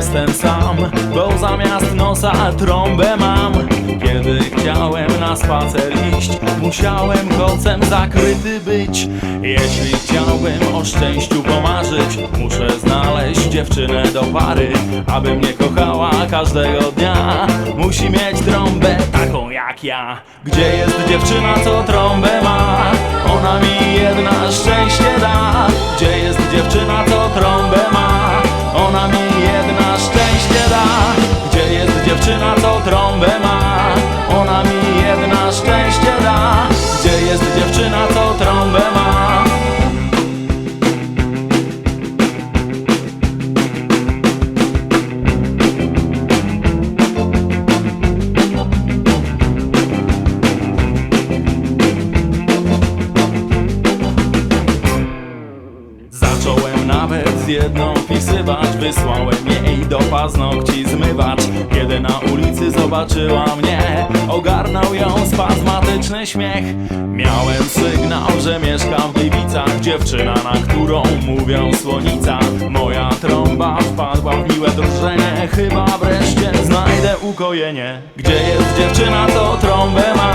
jestem sam Bo zamiast nosa trąbę mam Kiedy chciałem na spacer iść Musiałem kocem zakryty być Jeśli chciałbym o szczęściu pomarzyć Muszę znaleźć dziewczynę do pary Aby mnie kochała każdego dnia Musi mieć trąbę taką jak ja Gdzie jest dziewczyna, co trąbę ma? Ona mi jedna szczęście da Gdzie jest dziewczyna, co trąbę? Ona mi jedna szczęście da Gdzie jest dziewczyna, co trąbę ma? Ona mi jedna szczęście da Gdzie jest dziewczyna, co Jej do paznokci zmywacz. Kiedy na ulicy zobaczyła mnie Ogarnął ją spazmatyczny śmiech. Miałem sygnał, że mieszkam w Gliwicach. Dziewczyna, na którą mówią słonica. Moja trąba wpadła w miłe drżenie. Chyba wreszcie znajdę ukojenie. Gdzie jest dziewczyna, co trąbę ma?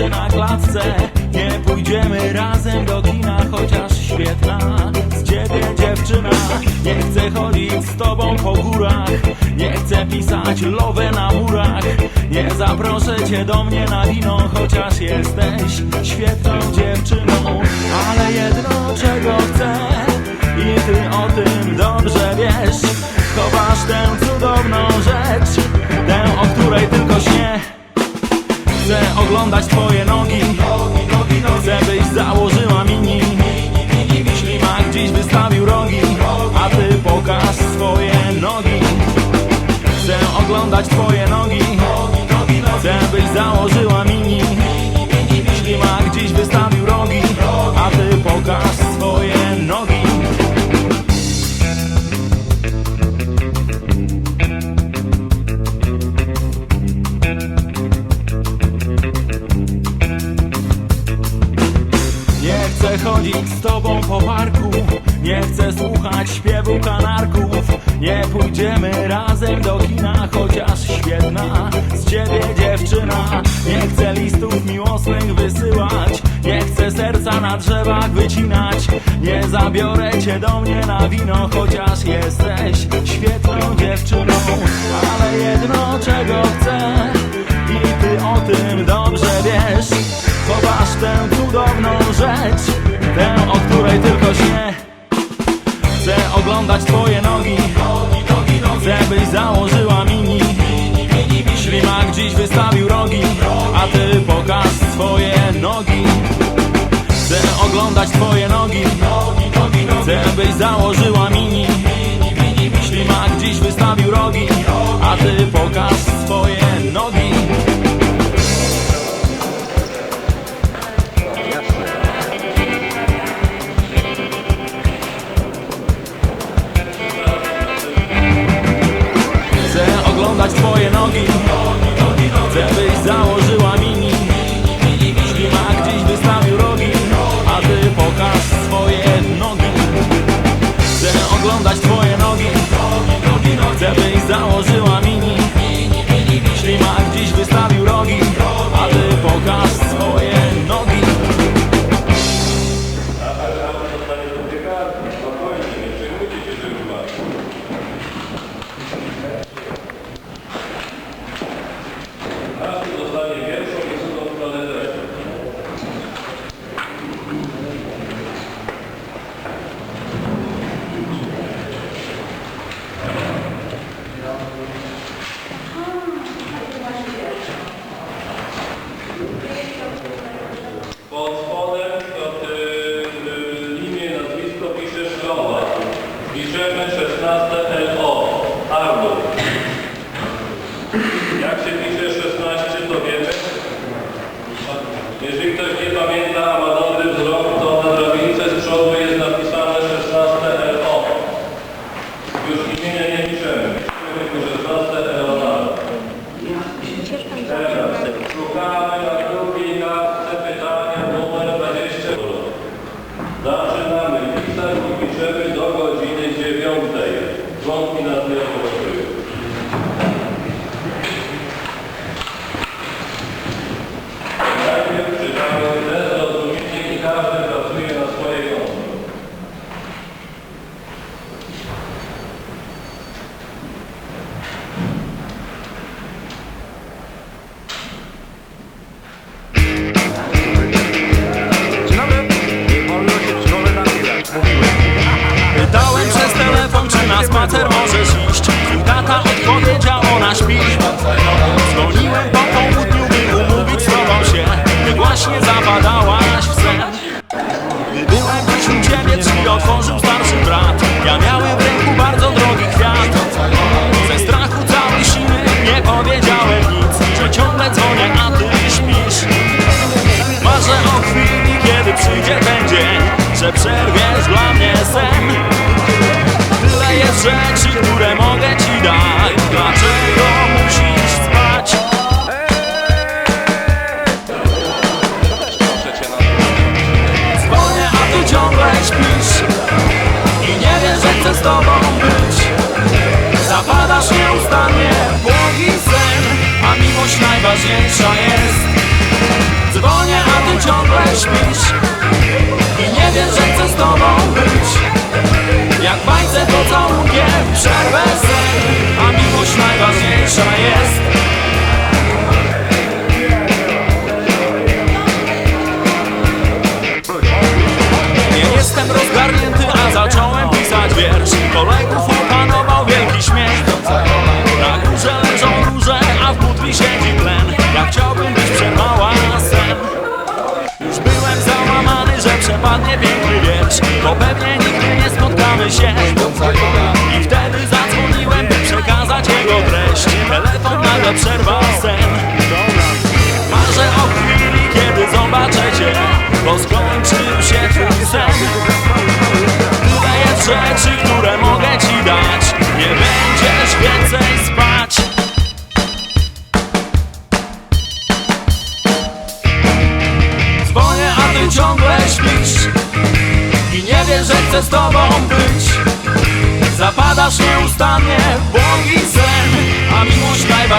Wierszy na klatce. Nie pójdziemy razem do kina Chociaż świetna z ciebie dziewczyna. Nie chcę chodzić z tobą po górach Nie chcę pisać lowę na murach. Nie zaproszę cię do mnie na wino Chociaż jesteś świetną dziewczyną. Ale jedno czego chcę I ty o tym dobrze wiesz. Chowasz tę cudowną rzecz oglądać twoje nogi. Chcę byś założyła mini. Ślimak dziś wystawił rogi. A ty pokaż swoje nogi. Chcę oglądać twoje nogi. Chcę byś założyła chcę chodzić z tobą po parku. Nie chcę słuchać śpiewu kanarków. Nie pójdziemy razem do kina Chociaż świetna z ciebie dziewczyna. Nie chcę listów miłosnych wysyłać. Nie chcę serca na drzewach wycinać. Nie zabiorę cię do mnie na wino Chociaż jesteś Założyła mini. Ślimak dziś wystawił rogi A ty pokaż swoje nogi. Chcę oglądać twoje nogi 16 LO. Armor. Jak się pisze 16, to wiemy. Jeżeli ktoś nie pamięta, a ma dobry wzrok, to tobą być. Zapadasz nieustannie w błogi sen A miłość najważniejsza jest. Dzwonię, a ty ciągle śpisz. I nie wiesz, że chcę z tobą być. Jak w bajce pocałunkiem przerwę sen A miłość najważniejsza jest przepadnie piękny wiersz Bo pewnie nigdy nie spotkamy się. I wtedy zadzwoniłem, by przekazać jego treść. Telefon nagle przerwał sen. Marzę o chwili, kiedy zobaczę cię Bo skończył się twój sen. Tyle jest rzeczy, które mogę ci dać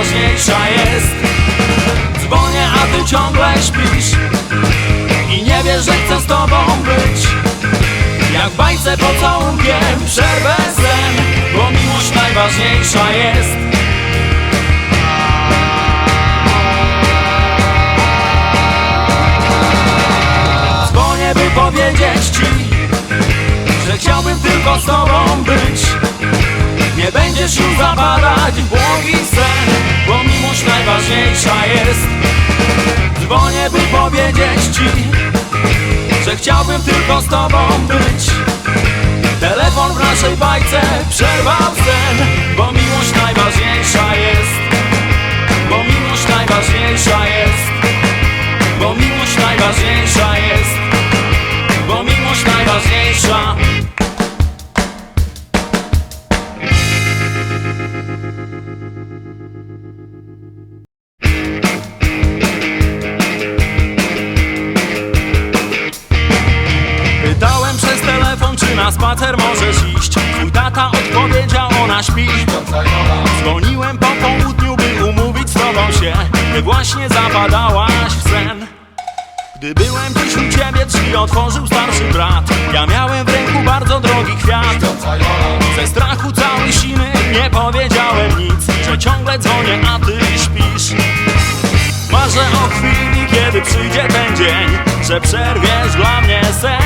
najważniejsza jest. Dzwonię, a ty ciągle śpisz. I nie wiesz, że chcę z tobą być. Jak bajce pocałunkiem przerwę sen Bo miłość najważniejsza jest. By powiedzieć ci Że chciałbym tylko z tobą być. Nie będziesz już zapadać w błogi sen Bo miłość najważniejsza jest Dzwonię, by powiedzieć ci Że chciałbym tylko z tobą być. Telefon w naszej bajce przerwał sen Bo miłość najważniejsza jest spacer możesz iść. Twój tata odpowiedział, ona śpi. Dzwoniłem po południu, by umówić z tobą się Ty właśnie zapadałaś w sen. Gdy byłem dziś u ciebie, drzwi otworzył starszy brat. Ja miałem w ręku bardzo drogi kwiat. Ze strachu cały siny, nie powiedziałem nic Że ciągle dzwonię, a ty śpisz. Marzę o chwili, kiedy przyjdzie ten dzień Że przerwiesz dla mnie sen